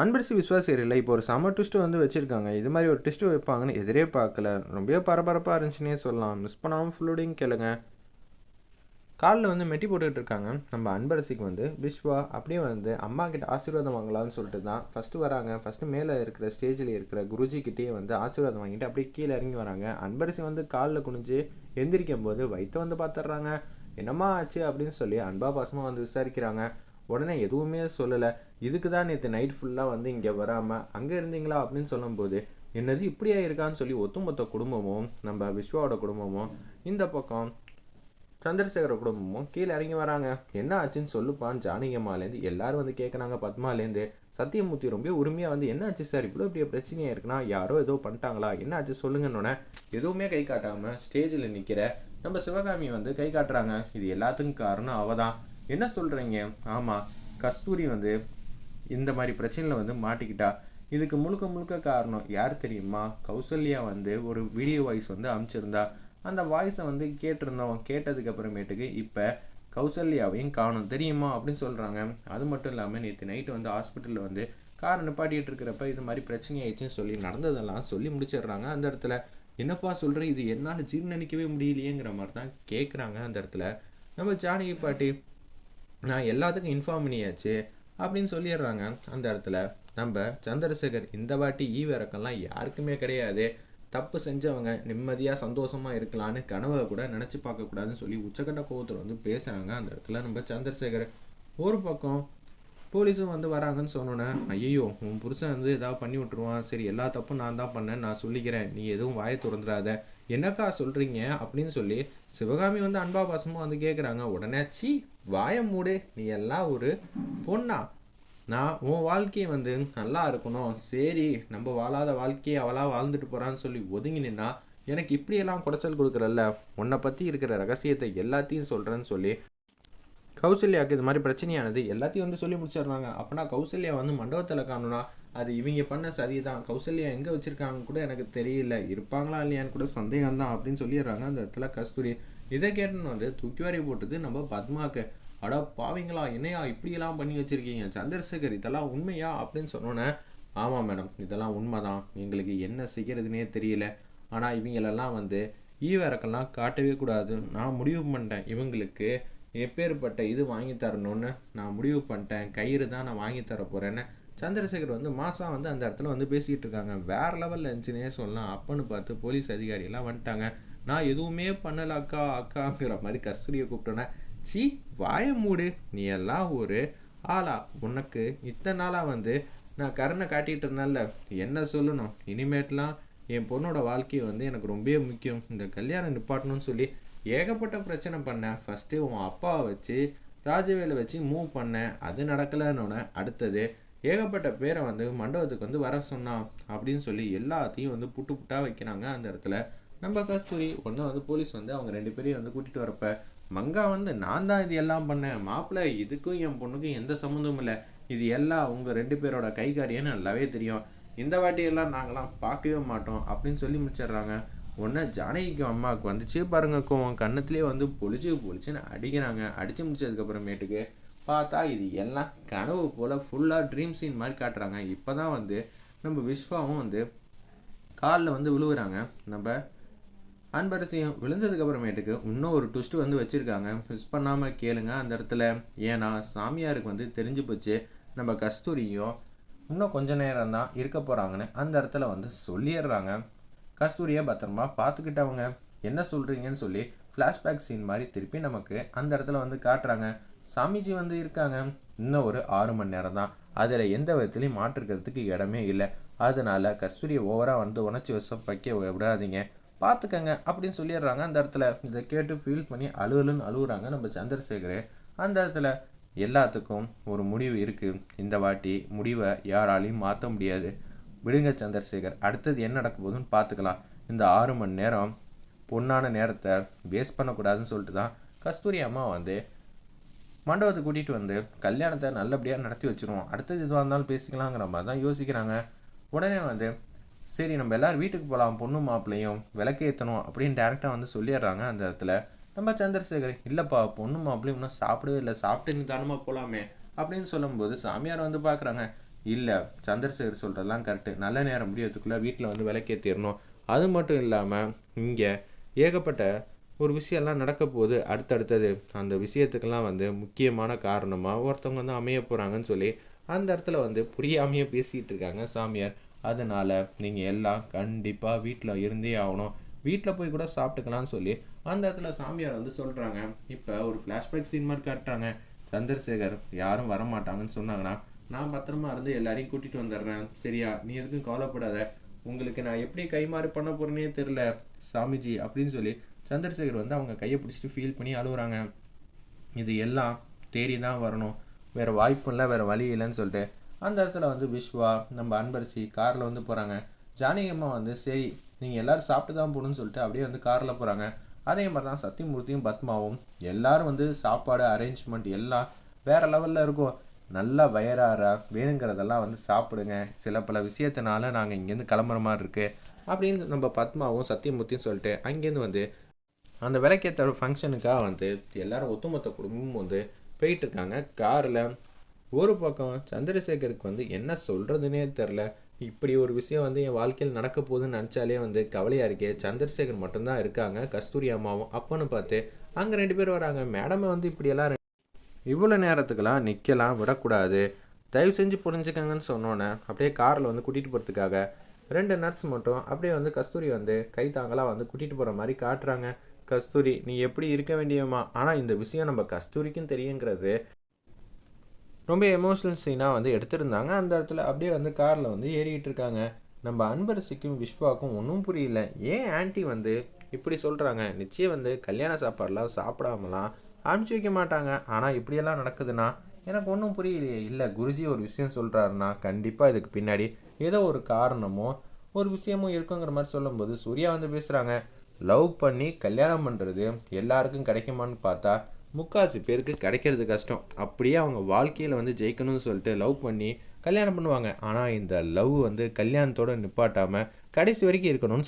அன்பரசி விஸ்வாசம் இல்லை இப்போ ஒரு சம ட்விஸ்ட்டு வந்து வச்சுருக்காங்க. இது மாதிரி ஒரு ட்விஸ்ட்டு வைப்பாங்கன்னு எதிரே பார்க்கல. ரொம்ப பரபரப்பாக இருந்துச்சுன்னே சொல்லலாம். மிஸ் பண்ணாமல் ஃபுல்லோடையும் கேளுங்க. காலில் வந்து மெட்டி போட்டுக்கிட்டு இருக்காங்க. நம்ம அன்பரசிக்கு வந்து விஸ்வா அப்படியே வந்து அம்மா கிட்ட ஆசீர்வாதம் வாங்கலாம்னு சொல்லிட்டு தான் ஃபஸ்ட்டு வராங்க. ஃபஸ்ட்டு மேலே இருக்கிற ஸ்டேஜில் இருக்கிற குருஜி வந்து ஆசீர்வாதம் வாங்கிட்டு அப்படியே கீழே இறங்கி வராங்க. அன்பரசி வந்து காலில் குனிஞ்சு எந்திரிக்கும் போது வயிற்று வந்து பார்த்துட்றாங்க என்னம்மா ஆச்சு அப்படின்னு சொல்லி அன்பா பாசமாக வந்து விசாரிக்கிறாங்க. உடனே எதுவுமே சொல்லலை. இதுக்கு தான் நேற்று நைட் ஃபுல்லாக வந்து இங்கே வராமல் அங்கே இருந்தீங்களா? அப்படின்னு சொல்லும்போது என்னது இப்படியா இருக்கான்னு சொல்லி ஒத்துமொத்த குடும்பமும் நம்ம விஸ்வாவோட குடும்பமும் இந்த பக்கம் சந்திரசேகர குடும்பமும் கீழே இறங்கி வராங்க. என்ன ஆச்சுன்னு சொல்லுப்பான்னு ஜானகியம்மாலேருந்து எல்லாரும் வந்து கேட்குறாங்க பத்மாலேருந்து சத்தியமூர்த்தி ரொம்ப உரிமையாக வந்து என்ன ஆச்சு சார்? இவ்வளோ பெரிய பிரச்சனையாக இருக்குன்னா யாரோ ஏதோ பண்ணிட்டாங்களா? என்ன ஆச்சு சொல்லுங்கன்னொன்னே எதுவுமே கை காட்டாமல் ஸ்டேஜில் நிற்கிற நம்ம சிவகாமி வந்து கை காட்டுறாங்க. இது எல்லாத்துக்கும் காரணம் அவள் தான் என்ன சொல்கிறீங்க ஆமாம் கஸ்தூரி வந்து இந்த மாதிரி பிரச்சனையில் வந்து மாட்டிக்கிட்டா. இதுக்கு முழுக்க முழுக்க காரணம் யார் தெரியுமா? கௌசல்யா வந்து ஒரு வீடியோ வாய்ஸ் வந்து அனுப்பிச்சிருந்தா அந்த வாய்ஸை வந்து கேட்டிருந்தோம். கேட்டதுக்கு அப்புறமேட்டுக்கு இப்போ கௌசல்யாவையும் காணும். தெரியுமா? அப்படின்னு சொல்கிறாங்க அது மட்டும் இல்லாமல் நேற்று நைட்டு வந்து ஹாஸ்பிட்டலில் வந்து கார் நிப்பாட்டிகிட்டு இருக்கிறப்ப இது மாதிரி பிரச்சனை ஆயிடுச்சுன்னு சொல்லி நடந்ததெல்லாம் சொல்லி முடிச்சிடுறாங்க அந்த இடத்துல. என்னப்பா சொல்கிற இது என்னால் ஜீர்ணிக்கவே முடியலையேங்கிற மாதிரி தான் கேட்குறாங்க அந்த இடத்துல. நம்ம ஜானகி பாட்டி நான் எல்லாத்துக்கும் இன்ஃபார்ம் பண்ணியாச்சு அப்படின்னு சொல்லிடுறாங்க அந்த இடத்துல. நம்ம சந்திரசேகர் இந்த வாட்டி ஈவ இறக்கம்லாம் யாருக்குமே கிடையாது. தப்பு செஞ்சவங்க நிம்மதியாக சந்தோஷமாக இருக்கலான்னு கனவை கூட நினச்சி பார்க்கக்கூடாதுன்னு சொல்லி உச்சக்கட்ட கோவத்தில் வந்து பேசுகிறாங்க அந்த இடத்துல நம்ம சந்திரசேகர். ஒரு பக்கம் போலீஸும் வந்து வராங்கன்னு சொன்னோன்னே ஐயோ உன் புருஷன் வந்து ஏதாவது பண்ணி விட்ருவான் சரி எல்லா தப்பும் நான் தான் பண்ணேன் நான் சொல்லிக்கிறேன். நீ எதுவும் வாயை திறந்துடாத. என்னக்கா சொல்கிறீங்க அப்படின்னு சொல்லி சிவகாமி வந்து அன்பா பாசமாக வந்து கேட்குறாங்க உடனே சி வாய மூடு. நீ எல்லாம் ஒரு பொண்ணா. நான் உன் வாழ்க்கையை வந்து நல்லா இருக்கணும். சரி நம்ம வாழாத வாழ்க்கையை அவளாக வாழ்ந்துட்டு போகிறான்னு சொல்லி ஒதுங்கி நின்னா எனக்கு இப்படியெல்லாம் குடைச்சல் கொடுக்குறல்ல? உன்னை பற்றி இருக்கிற ரகசியத்தை எல்லாத்தையும் சொல்கிறேன்னு சொல்லி கௌசல்யாவுக்கு இது மாதிரி பிரச்சனையானது எல்லாத்தையும் வந்து சொல்லி முடிச்சிடுறாங்க. அப்போனா கௌசல்யா வந்து மண்டபத்தில் காணணும்னா அது இவங்க பண்ண சதி தான் கௌசல்யா எங்கே வச்சுருக்காங்க கூட எனக்கு தெரியல. இருப்பாங்களா இல்லையான்னு கூட சந்தேகம் தான் அப்படின்னு சொல்லிடுறாங்க அந்த இடத்துல கஸ்தூரி. இதை கேட்டுன்னு வந்து தூக்கி வாரி போட்டது நம்ம பத்மாக்கு. அட பாவீங்களா என்னையா இப்படியெல்லாம் பண்ணி வச்சுருக்கீங்க? சந்திரசேகர் இதெல்லாம் உண்மையா அப்படின்னு சொன்னோன்னே ஆமாம் மேடம் இதெல்லாம் உண்மைதான். எங்களுக்கு என்ன செய்கிறதுனே தெரியல. ஆனால் இவங்களெல்லாம் வந்து ஈவரக்கெல்லாம் காட்டவே கூடாது. நான் முடிவு பண்ணிட்டேன். இவங்களுக்கு எப்பேற்பட்ட இது வாங்கி தரணும்னு நான் முடிவு பண்ணிட்டேன். கயிறு தான் நான் வாங்கி தர போகிறேன்னு சந்திரசேகர் வந்து மாதம் வந்து அந்த இடத்துல வந்து பேசிக்கிட்டு இருக்காங்க. வேற லெவலில் இருந்துச்சுன்னே சொல்லலாம். அப்பன்னு பார்த்து போலீஸ் அதிகாரியெல்லாம் வந்துட்டாங்க. நான் எதுவுமே பண்ணல அக்கா அக்காங்கிற மாதிரி கஸ்தூரியை கூப்பிட்டோன்னே சி வாய மூடு. நீ எல்லாம் ஒரு ஆளா? உனக்கு இத்தனை நாளாக வந்து நான் கருணை காட்டிகிட்டு இருந்தேன்ல. என்ன சொல்லணும்? இனிமேட்லாம் என் பொண்ணோட வாழ்க்கையை வந்து எனக்கு ரொம்பவே முக்கியம். இந்த கல்யாணம் நிப்பாட்டணும்னு சொல்லி ஏகப்பட்ட பிரச்சனை பண்ணேன். ஃபஸ்ட்டு உன் அப்பாவை வச்சு ராஜவேலை வச்சு மூவ் பண்ணேன். அது நடக்கலைன்னொன்னே அடுத்தது ஏகப்பட்ட பேரை வந்து மண்டபத்துக்கு வந்து வர சொன்னான் அப்படின்னு சொல்லி எல்லாத்தையும் வந்து புட்டு புட்டாக வைக்கிறாங்க அந்த இடத்துல. நம்ம கஸ்தூரி ஒன்று வந்து போலீஸ் வந்து அவங்க ரெண்டு பேரையும் வந்து கூட்டிகிட்டு வரப்ப மங்கா வந்து நான் தான் இது எல்லாம் பண்ணேன். மாப்பிள்ளை இதுக்கும் என் பொண்ணுக்கும் எந்த சம்மந்தமும் இல்லை. இது எல்லாம் உங்கள் ரெண்டு பேரோட கைகாரியன்னு நல்லாவே தெரியும். இந்த வாட்டியெல்லாம் நாங்களாம் பார்க்கவே மாட்டோம் அப்படின்னு சொல்லி முடிச்சிடுறாங்க. ஒன்று ஜானகிக்கு அம்மாவுக்கு வந்துச்சு பாருங்க கோவம். கன்னத்துலேயே வந்து பொழிச்சு பொழிச்சுன்னு அடிக்கிறாங்க. அடித்து முடிச்சதுக்கப்புறமேட்டுக்கு பார்த்தா இது எல்லாம் கனவு போல் ஃபுல்லாக ட்ரீம் சீன் மாதிரி காட்டுறாங்க. இப்போ தான் வந்து நம்ம விஸ்வாவும் வந்து காலில் வந்து விழுவுறாங்க. நம்ம அன்பரசியும் விழுந்ததுக்கு அப்புறமேட்டுக்கு இன்னும் ஒரு ட்விஸ்ட்டு வந்து வச்சுருக்காங்க. மிஸ் பண்ணாமல் கேளுங்க. அந்த இடத்துல ஏன்னா சாமியாருக்கு வந்து தெரிஞ்சு போச்சு. நம்ம கஸ்தூரியும் இன்னும் கொஞ்ச நேரம் தான் இருக்க போகிறாங்கன்னு அந்த இடத்துல வந்து சொல்லிடுறாங்க. கஸ்தூரியை பத்திரமா பார்த்துக்கிட்டவங்க என்ன சொல்கிறீங்கன்னு சொல்லி ஃப்ளாஷ்பேக் சீன் மாதிரி திருப்பி நமக்கு அந்த இடத்துல வந்து காட்டுறாங்க. சாமிஜி வந்து இருக்காங்க. இன்னும் ஒரு ஆறு மணி நேரம் தான். அதில் எந்த விதத்துலையும் மாற்றுக்கிறதுக்கு இடமே இல்லை. அதனால கஸ்தூரியை ஓவராக வந்து உணர்ச்சி வசம் வைக்க விடாதீங்க. பார்த்துக்கங்க அப்படின்னு சொல்லிடுறாங்க. அந்த இடத்துல இதை கேட்டு ஃபீல் பண்ணி அழுகலுன்னு அழுகுறாங்க நம்ம சந்திரசேகர். அந்த இடத்துல எல்லாத்துக்கும் ஒரு முடிவு இருக்குது இந்த வாட்டி முடிவை யாராலையும் மாற்ற முடியாது. விடுங்க சந்திரசேகர் அடுத்தது என்ன நடக்க போகுதுன்னு பார்த்துக்கலாம் இந்த ஆறு மணி நேரம் பொண்ணான நேரத்தை வேஸ்ட் பண்ணக்கூடாதுன்னு சொல்லிட்டு தான் கஸ்தூரி அம்மா வந்து மண்டபத்தை கூட்டிகிட்டு வந்து கல்யாணத்தை நல்லபடியாக நடத்தி வச்சுருவோம். அடுத்தது எதுவாக இருந்தாலும் பேசிக்கலாங்கிற மாதிரி தான் யோசிக்கிறாங்க. உடனே வந்து சரி நம்ம எல்லோரும் வீட்டுக்கு போகலாம் பொண்ணு மாப்பிள்ளையும் விளக்கேற்றணும் அப்படின்னு டேரெக்டாக வந்து சொல்லிடுறாங்க அந்த இடத்துல. நம்ம சந்திரசேகர் இல்லைப்பா பொண்ணு மாப்பிள்ளையும் இன்னும் சாப்பிடவே இல்லை சாப்பிட்டு நிதானமாக போகலாமே அப்படின்னு சொல்லும்போது சாமியார் வந்து பார்க்குறாங்க. இல்லை சந்திரசேகர் சொல்கிறதெல்லாம் கரெக்டு நல்ல நேரம் முடியறதுக்குள்ளே வீட்டில் வந்து விளக்கேற்றிடணும் அது மட்டும் இல்லாமல் இங்கே ஏகப்பட்ட ஒரு விஷயம்லாம் நடக்க போகுது அடுத்தடுத்தது அந்த விஷயத்துக்கெல்லாம் வந்து முக்கியமான காரணமாக ஒருத்தவங்க வந்து அமைய போகிறாங்கன்னு சொல்லி அந்த இடத்துல வந்து புரியாமையே பேசிகிட்டு இருக்காங்க சாமியார். அதனால் நீங்கள் எல்லாம் கண்டிப்பாக வீட்டில் இருந்தே ஆகணும். வீட்டில் போய் கூட சாப்பிட்டுக்கலாம்னு சொல்லி அந்த இடத்துல சாமியார் வந்து சொல்கிறாங்க இப்போ ஒரு ஃப்ளாஷ்பேக் சீன் மாதிரி காட்டுறாங்க. சந்திரசேகர் யாரும் வரமாட்டாங்கன்னு சொன்னாங்கன்னா நான் பத்திரமா இருந்து எல்லாரையும் கூட்டிகிட்டு வந்துடுறேன். சரியா? நீ எதுக்கும் கவலைப்படாத. உங்களுக்கு நான் எப்படி கைமாறு பண்ண போகிறேனே தெரில சாமிஜி அப்படின்னு சொல்லி சந்திரசேகர் வந்து அவங்க கையை பிடிச்சிட்டு ஃபீல் பண்ணி அழுகுறாங்க இது எல்லாம் தேடி தான் வரணும். வேறு வாய்ப்பு இல்லை வேறு வழி இல்லைன்னு சொல்லிட்டு அந்த இடத்துல வந்து விஸ்வா நம்ம அன்பரசி காரில் வந்து போகிறாங்க ஜானகி அம்மா வந்து சரி நீங்கள் எல்லோரும் சாப்பிட்டு தான் போகணும்னு சொல்லிட்டு அப்படியே வந்து காரில் போகிறாங்க அதே மாதிரி தான் சத்தியமூர்த்தியும் பத்மாவும் எல்லாரும் வந்து சாப்பாடு அரேஞ்ச்மெண்ட் எல்லாம் வேறு லெவலில் இருக்கும். நல்லா வயறார? வேணுங்கிறதெல்லாம் வந்து சாப்பிடுங்க. சில பல விஷயத்தினால நாங்கள் இங்கேருந்து கிளம்புற மாதிரி இருக்குது அப்படின்னு நம்ம பத்மாவும் சத்தியமூர்த்தியும் சொல்லிட்டு அங்கேருந்து வந்து அந்த விளக்கேற்ற ஃபங்க்ஷனுக்காக வந்து எல்லாரும் ஒத்துமொத்த குடும்பமும் வந்து போயிட்டுருக்காங்க. காரில் ஒரு பக்கம் சந்திரசேகருக்கு வந்து என்ன சொல்கிறதுனே தெரில இப்படி ஒரு விஷயம் வந்து என் வாழ்க்கையில் நடக்க போகுதுன்னு நினச்சாலே வந்து கவலையாக இருக்கே. சந்திரசேகர் மட்டும்தான் இருக்காங்க. கஸ்தூரி அம்மாவும் அப்பன்னு பார்த்து அங்கே ரெண்டு பேர் வராங்க. மேடமை வந்து இப்படியெல்லாம் இவ்வளோ நேரத்துக்கெல்லாம் நிற்கலாம் விடக்கூடாது. தயவு செஞ்சு புரிஞ்சுக்கங்கன்னு சொன்னோன்னே அப்படியே காரில் வந்து கூட்டிகிட்டு போகிறதுக்காக ரெண்டு நர்ஸ் மட்டும் அப்படியே வந்து கஸ்தூரி வந்து கை தாங்களாக வந்து கூட்டிகிட்டு போகிற மாதிரி காட்டுறாங்க. கஸ்தூரி நீ எப்படி இருக்க வேண்டியம்மா? ஆனால் இந்த விஷயம் நம்ம கஸ்தூரிக்கும் தெரியுங்கிறது ரொம்ப எமோஷனல் சீனாக வந்து எடுத்திருந்தாங்க. அந்த இடத்துல அப்படியே வந்து காரில் வந்து ஏறிக்கிட்டு இருக்காங்க. நம்ம அன்பரசிக்கும் விஸ்வாக்கும் ஒன்றும் புரியல. ஏன் ஆன்ட்டி வந்து இப்படி சொல்கிறாங்க நிச்சயம் வந்து கல்யாண சாப்பாடெலாம் சாப்பிடாமலாம் அனுப்பிச்சி வைக்க மாட்டாங்க. ஆனால் இப்படியெல்லாம் நடக்குதுன்னா எனக்கு ஒன்றும் புரியலையே. இல்லை குருஜி ஒரு விஷயம் சொல்கிறாருன்னா கண்டிப்பாக இதுக்கு பின்னாடி ஏதோ ஒரு காரணமோ ஒரு விஷயமும் இருக்குங்கிற மாதிரி சொல்லும்போது சூர்யா வந்து பேசுகிறாங்க லவ் பண்ணி கல்யாணம் பண்ணுறது எல்லாருக்கும் கிடைக்குமான்னு பார்த்தா முக்காசு பேருக்கு கிடைக்கிறது கஷ்டம். அப்படியே அவங்க வாழ்க்கையில் வந்து ஜெயிக்கணும்னு சொல்லிட்டு லவ் பண்ணி கல்யாணம் பண்ணுவாங்க. ஆனால் இந்த லவ் வந்து கல்யாணத்தோடு நிப்பாட்டாமல் கடைசி வரைக்கும் இருக்கணும்னு